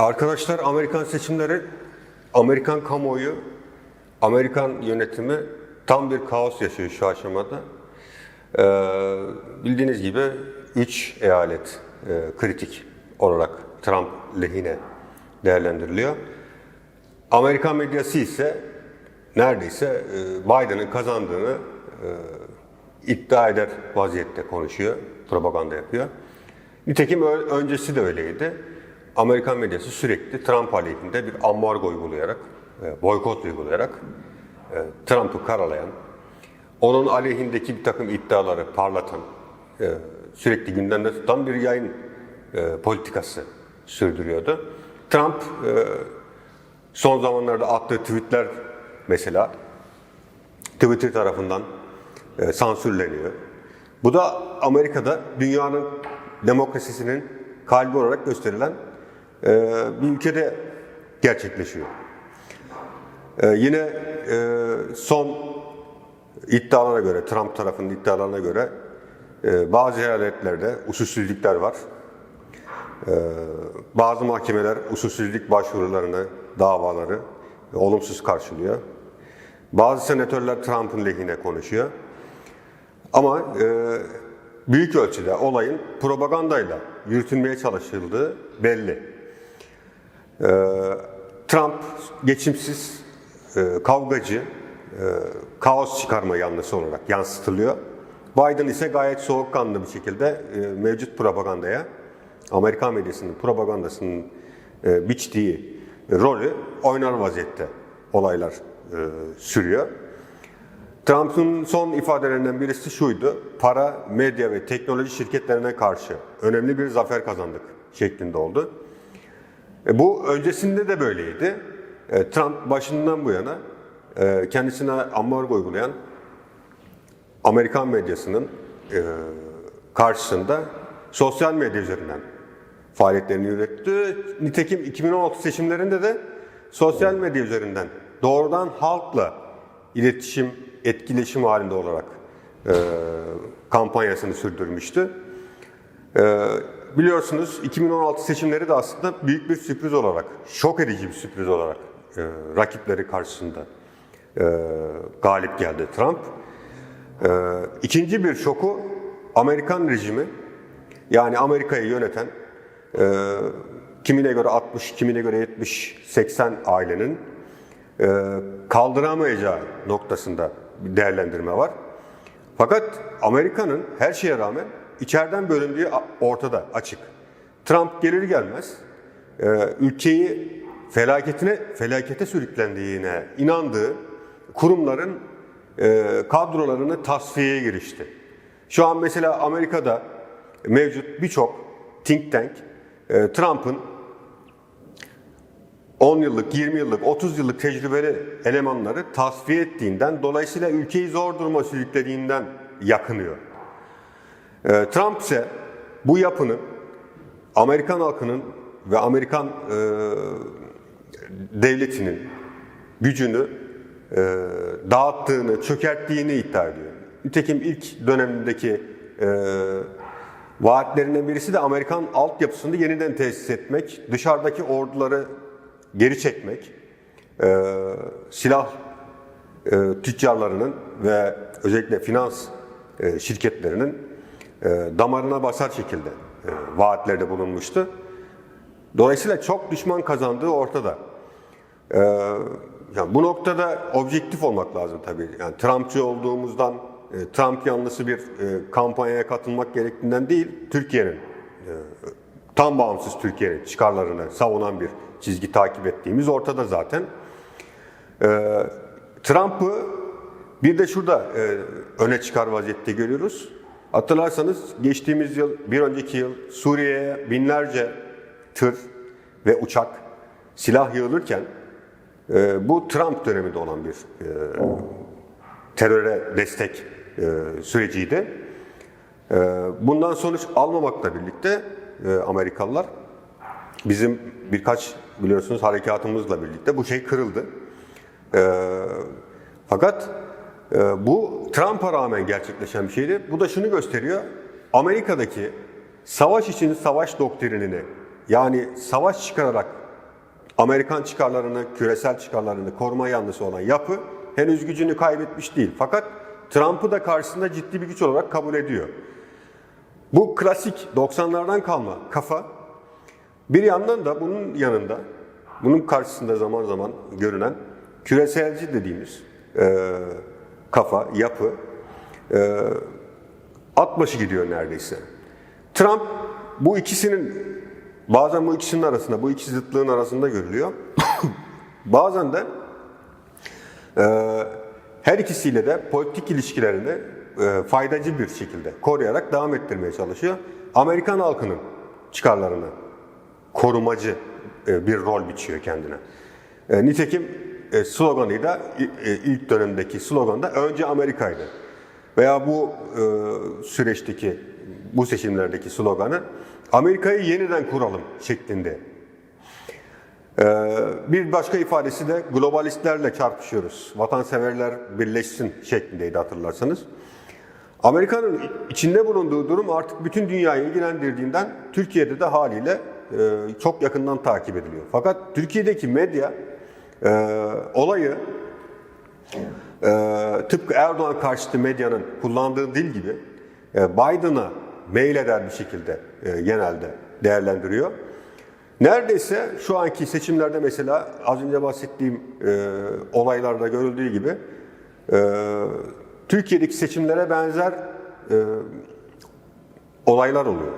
Arkadaşlar Amerikan seçimleri, Amerikan kamuoyu, Amerikan yönetimi tam bir kaos yaşıyor şu aşamada. Ee, bildiğiniz gibi 3 eyalet e, kritik olarak Trump lehine değerlendiriliyor. Amerikan medyası ise neredeyse e, Biden'ın kazandığını e, iddia eder vaziyette konuşuyor, propaganda yapıyor. Nitekim öncesi de öyleydi. Amerikan medyası sürekli Trump aleyhinde bir ambargo uygulayarak, e, boykot uygulayarak e, Trump'ı karalayan, onun aleyhindeki bir takım iddiaları parlatan, e, sürekli gündemde tutan bir yayın politikası sürdürüyordu. Trump son zamanlarda attığı tweetler mesela Twitter tarafından sansürleniyor. Bu da Amerika'da dünyanın demokrasisinin kalbi olarak gösterilen bir ülkede gerçekleşiyor. E, yine e, son iddialara göre, Trump tarafının iddialarına göre e, bazı eyaletlerde usulsüzlükler var. E, bazı mahkemeler usulsüzlük başvurularını, davaları olumsuz karşılıyor. Bazı senatörler Trump'ın lehine konuşuyor. Ama e, büyük ölçüde olayın propagandayla yürütülmeye çalışıldığı belli. E, Trump geçimsiz, e, kavgacı, e, kaos çıkarma yanlısı olarak yansıtılıyor. Biden ise gayet soğukkanlı bir şekilde e, mevcut propagandaya, Amerikan medyasının propagandasının biçtiği rolü oynar vaziyette olaylar sürüyor. Trump'ın son ifadelerinden birisi şuydu. Para, medya ve teknoloji şirketlerine karşı önemli bir zafer kazandık şeklinde oldu. E, bu öncesinde de böyleydi. E, Trump başından bu yana e, kendisine ambargo uygulayan Amerikan medyasının e, karşısında sosyal medya üzerinden faaliyetlerini yürüttü. Nitekim 2016 seçimlerinde de sosyal medya üzerinden doğrudan halkla iletişim, etkileşim halinde olarak e, kampanyasını sürdürmüştü. E, biliyorsunuz 2016 seçimleri de aslında büyük bir sürpriz olarak, şok edici bir sürpriz olarak e, rakipleri karşısında e, galip geldi Trump. E, ikinci bir şoku Amerikan rejimi, yani Amerika'yı yöneten e, kimine göre 60, kimine göre 70, 80 ailenin e, kaldıramayacağı noktasında değerlendirme var. Fakat Amerika'nın her şeye rağmen içeriden bölündüğü ortada, açık. Trump gelir gelmez e, ülkeyi felaketine, felakete sürüklendiğine inandığı kurumların e, kadrolarını tasfiyeye girişti. Şu an mesela Amerika'da mevcut birçok think tank e, Trump'ın 10 yıllık, 20 yıllık, 30 yıllık tecrübeli elemanları tasfiye ettiğinden, dolayısıyla ülkeyi zor duruma sürüklediğinden yakınıyor. Ee, Trump ise bu yapının Amerikan halkının ve Amerikan e, devletinin gücünü e, dağıttığını, çökerttiğini iddia ediyor. Nitekim ilk dönemindeki e, vaatlerinden birisi de Amerikan altyapısını yeniden tesis etmek, dışarıdaki orduları geri çekmek, e, silah e, tüccarlarının ve özellikle finans e, şirketlerinin damarına basar şekilde e, vaatlerde bulunmuştu. Dolayısıyla çok düşman kazandığı ortada. Ee, yani bu noktada objektif olmak lazım tabii. Yani Trumpçı olduğumuzdan, e, Trump yanlısı bir e, kampanyaya katılmak gerektiğinden değil, Türkiye'nin, e, tam bağımsız Türkiye'nin çıkarlarını savunan bir çizgi takip ettiğimiz ortada zaten. Trump'ı bir de şurada e, öne çıkar vaziyette görüyoruz. Hatırlarsanız geçtiğimiz yıl, bir önceki yıl Suriye'ye binlerce tır ve uçak silah yığılırken e, bu Trump döneminde olan bir e, teröre destek e, süreciydi. E, bundan sonuç almamakla birlikte e, Amerikalılar bizim birkaç biliyorsunuz harekatımızla birlikte bu şey kırıldı. E, fakat bu Trump'a rağmen gerçekleşen bir şeydi. Bu da şunu gösteriyor. Amerika'daki savaş için savaş doktrinini yani savaş çıkararak Amerikan çıkarlarını, küresel çıkarlarını koruma yanlısı olan yapı henüz gücünü kaybetmiş değil. Fakat Trump'ı da karşısında ciddi bir güç olarak kabul ediyor. Bu klasik 90'lardan kalma kafa bir yandan da bunun yanında, bunun karşısında zaman zaman görünen küreselci dediğimiz e, kafa, yapı e, at başı gidiyor neredeyse. Trump bu ikisinin bazen bu ikisinin arasında, bu iki zıtlığın arasında görülüyor. bazen de e, her ikisiyle de politik ilişkilerini e, faydacı bir şekilde koruyarak devam ettirmeye çalışıyor. Amerikan halkının çıkarlarını korumacı e, bir rol biçiyor kendine. E, nitekim e, sloganı da e, ilk dönemdeki slogan da önce Amerika'ydı. Veya bu e, süreçteki, bu seçimlerdeki sloganı Amerika'yı yeniden kuralım şeklinde. E, bir başka ifadesi de globalistlerle çarpışıyoruz. Vatanseverler birleşsin şeklindeydi hatırlarsanız. Amerika'nın içinde bulunduğu durum artık bütün dünyayı ilgilendirdiğinden Türkiye'de de haliyle e, çok yakından takip ediliyor. Fakat Türkiye'deki medya e, olayı e, tıpkı Erdoğan karşıtı medyanın kullandığı dil gibi e, Biden'a mail eder bir şekilde e, genelde değerlendiriyor. Neredeyse şu anki seçimlerde mesela az önce bahsettiğim e, olaylarda görüldüğü gibi e, Türkiye'deki seçimlere benzer e, olaylar oluyor.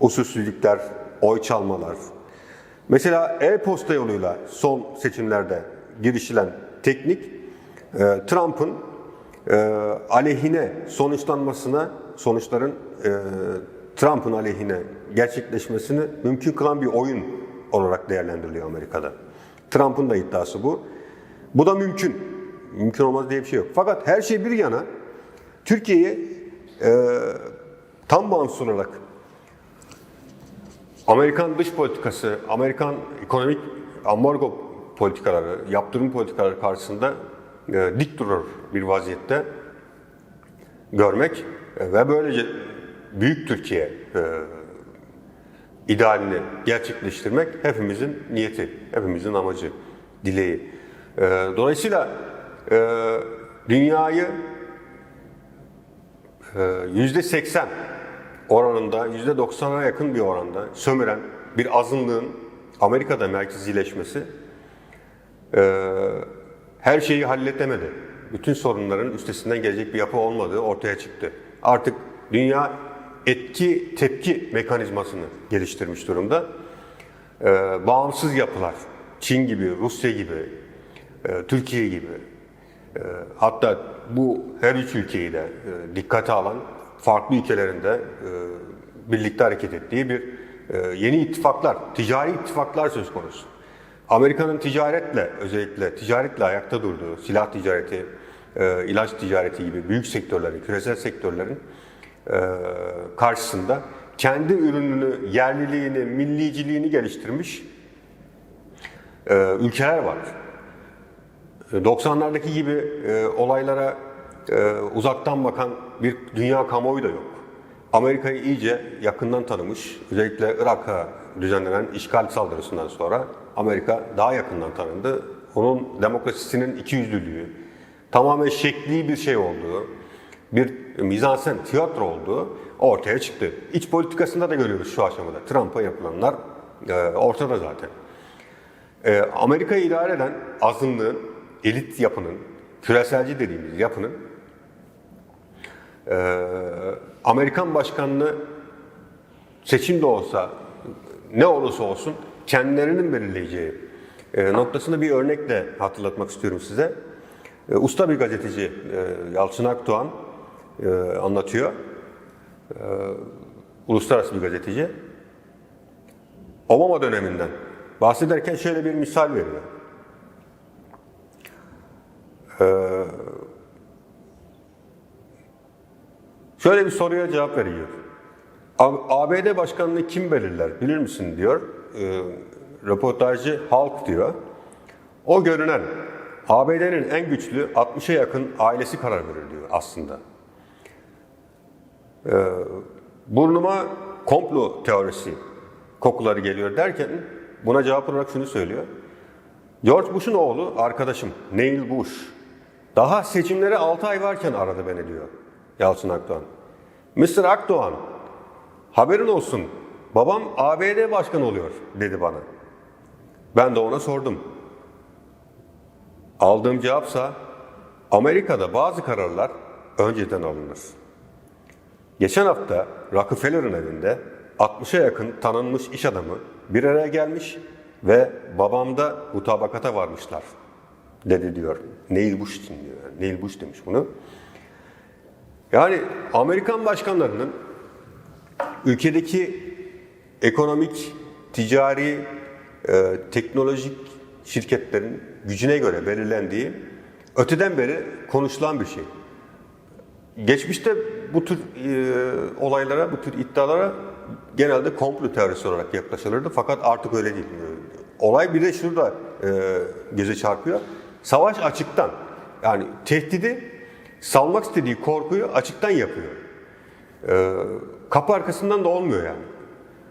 Usulsüzlükler, oy çalmalar. Mesela e-posta yoluyla son seçimlerde girişilen teknik e, Trump'ın e, aleyhine sonuçlanmasına, sonuçların e, Trump'ın aleyhine gerçekleşmesini mümkün kılan bir oyun olarak değerlendiriliyor Amerika'da. Trump'ın da iddiası bu. Bu da mümkün. Mümkün olmaz diye bir şey yok. Fakat her şey bir yana Türkiye'yi e, tam bağımsız olarak Amerikan dış politikası, Amerikan ekonomik ambargo politikaları, yaptırım politikaları karşısında e, dik durur bir vaziyette görmek e, ve böylece büyük Türkiye e, idealini gerçekleştirmek hepimizin niyeti, hepimizin amacı, dileği. E, dolayısıyla e, dünyayı e, yüzde seksen oranında, yüzde doksana yakın bir oranda sömüren bir azınlığın Amerika'da merkezileşmesi e, her şeyi halletemedi. Bütün sorunların üstesinden gelecek bir yapı olmadığı ortaya çıktı. Artık dünya etki tepki mekanizmasını geliştirmiş durumda. E, bağımsız yapılar, Çin gibi, Rusya gibi, e, Türkiye gibi, e, hatta bu her üç ülkeyi de e, dikkate alan farklı ülkelerinde e, birlikte hareket ettiği bir e, yeni ittifaklar, ticari ittifaklar söz konusu. Amerika'nın ticaretle özellikle ticaretle ayakta durduğu, silah ticareti, e, ilaç ticareti gibi büyük sektörlerin, küresel sektörlerin karşısında kendi ürününü, yerliliğini, milliciliğini geliştirmiş ülkeler var. 90'lardaki gibi olaylara e, uzaktan bakan bir dünya kamuoyu da yok. Amerika'yı iyice yakından tanımış, özellikle Irak'a düzenlenen işgal saldırısından sonra Amerika daha yakından tanındı. Onun demokrasisinin ikiyüzlülüğü, tamamen şekli bir şey olduğu, bir mizansen, tiyatro olduğu ortaya çıktı. İç politikasında da görüyoruz şu aşamada. Trump'a yapılanlar e, ortada zaten. E, Amerika'yı idare eden azınlığın, elit yapının, küreselci dediğimiz yapının e, Amerikan başkanlığı seçim de olsa ne olursa olsun kendilerinin belirleyeceği e, noktasını bir örnekle hatırlatmak istiyorum size. E, usta bir gazeteci e, Yalçın Akdoğan e, anlatıyor. E, uluslararası bir gazeteci. Obama döneminden bahsederken şöyle bir misal veriyor. Ee, şöyle bir soruya cevap veriyor. ABD başkanını kim belirler bilir misin diyor. Ee, röportajcı halk diyor. O görünen ABD'nin en güçlü 60'a yakın ailesi karar verir diyor aslında. Ee, burnuma komplo teorisi kokuları geliyor derken buna cevap olarak şunu söylüyor. George Bush'un oğlu arkadaşım Neil Bush daha seçimlere 6 ay varken aradı beni diyor Yalçın Akdoğan. Mr. Akdoğan haberin olsun babam ABD başkanı oluyor dedi bana. Ben de ona sordum. Aldığım cevapsa Amerika'da bazı kararlar önceden alınır. Geçen hafta Rockefeller'ın evinde 60'a yakın tanınmış iş adamı bir araya gelmiş ve babamda mutabakata varmışlar dedi diyor. Neil Bush için diyor. Neil Bush demiş bunu. Yani Amerikan başkanlarının ülkedeki ekonomik, ticari, e, teknolojik şirketlerin gücüne göre belirlendiği öteden beri konuşulan bir şey. Geçmişte bu tür e, olaylara, bu tür iddialara genelde komplo teorisi olarak yaklaşılırdı. Fakat artık öyle değil. Olay bir de şurada e, göze çarpıyor. Savaş açıktan. Yani tehdidi salmak istediği korkuyu açıktan yapıyor. E, kapı arkasından da olmuyor yani.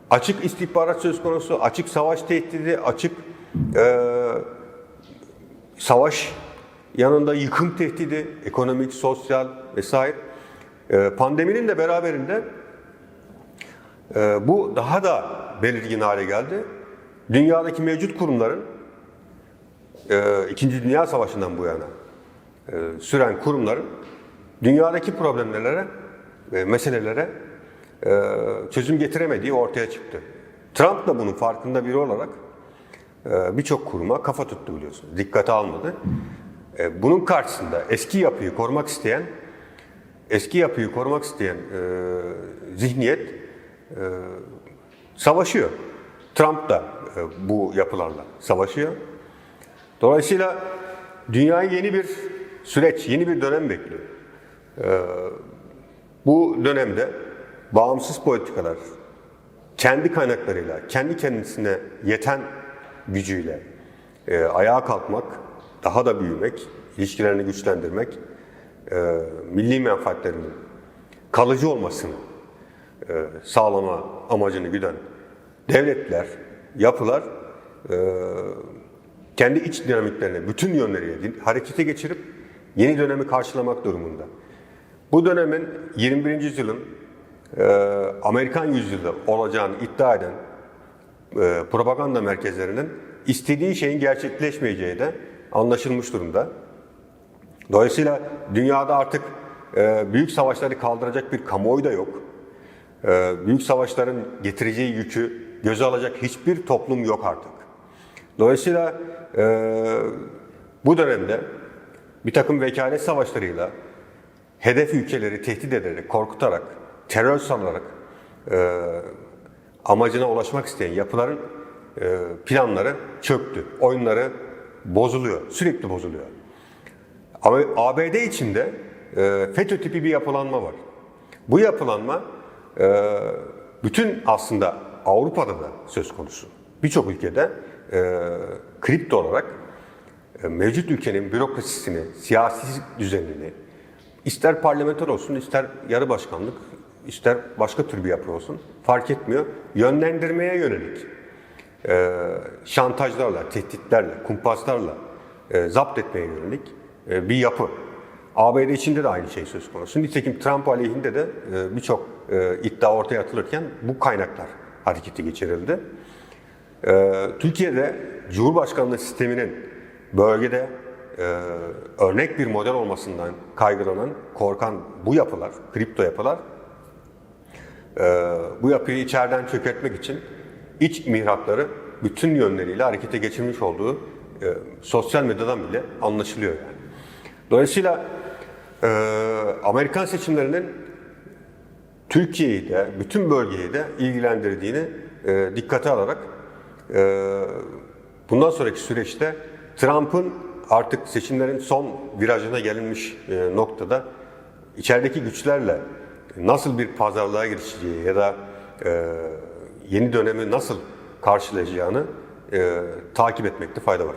Açık istihbarat söz konusu, açık savaş tehdidi, açık e, savaş yanında yıkım tehdidi, ekonomik, sosyal vesaire. E, pandeminin de beraberinde e, bu daha da belirgin hale geldi. Dünyadaki mevcut kurumların e, İkinci Dünya Savaşı'ndan bu yana süren kurumların dünyadaki problemlere ve meselelere e, çözüm getiremediği ortaya çıktı. Trump da bunun farkında biri olarak e, birçok kuruma kafa tuttu biliyorsunuz. Dikkate almadı. E, bunun karşısında eski yapıyı korumak isteyen, eski yapıyı korumak isteyen e, zihniyet e, savaşıyor. Trump da e, bu yapılarla savaşıyor. Dolayısıyla dünyayı yeni bir süreç, yeni bir dönem bekliyor. E, bu dönemde bağımsız politikalar, kendi kaynaklarıyla, kendi kendisine yeten gücüyle e, ayağa kalkmak, daha da büyümek, ilişkilerini güçlendirmek, e, milli menfaatlerinin kalıcı olmasını e, sağlama amacını güden devletler, yapılar e, kendi iç dinamiklerini bütün yönleriyle harekete geçirip yeni dönemi karşılamak durumunda. Bu dönemin 21. yüzyılın e, Amerikan yüzyılı olacağını iddia eden e, propaganda merkezlerinin istediği şeyin gerçekleşmeyeceği de anlaşılmış durumda. Dolayısıyla dünyada artık e, büyük savaşları kaldıracak bir kamuoyu da yok. E, büyük savaşların getireceği yükü göze alacak hiçbir toplum yok artık. Dolayısıyla e, bu dönemde bir takım vekalet savaşlarıyla hedef ülkeleri tehdit ederek, korkutarak, terör sanarak e, amacına ulaşmak isteyen yapıların e, planları çöktü. Oyunları bozuluyor, sürekli bozuluyor. Ama ABD içinde e, FETÖ tipi bir yapılanma var. Bu yapılanma e, bütün aslında Avrupa'da da söz konusu. Birçok ülkede e, kripto olarak mevcut ülkenin bürokrasisini, siyasi düzenini, ister parlamenter olsun, ister yarı başkanlık, ister başka tür bir yapı olsun fark etmiyor. Yönlendirmeye yönelik e, şantajlarla, tehditlerle, kumpaslarla e, zapt etmeye yönelik e, bir yapı. ABD içinde de aynı şey söz konusu. Nitekim Trump aleyhinde de e, birçok e, iddia ortaya atılırken bu kaynaklar harekete geçirildi. E, Türkiye'de Cumhurbaşkanlığı sisteminin bölgede e, örnek bir model olmasından kaygılanan, korkan bu yapılar, kripto yapılar e, bu yapıyı içeriden çökertmek için iç mihrakları bütün yönleriyle harekete geçirmiş olduğu e, sosyal medyadan bile anlaşılıyor yani. Dolayısıyla e, Amerikan seçimlerinin Türkiye'yi de, bütün bölgeyi de ilgilendirdiğini e, dikkate alarak e, bundan sonraki süreçte Trump'ın artık seçimlerin son virajına gelinmiş e, noktada içerideki güçlerle nasıl bir pazarlığa girişeceği ya da e, yeni dönemi nasıl karşılayacağını e, takip etmekte fayda var.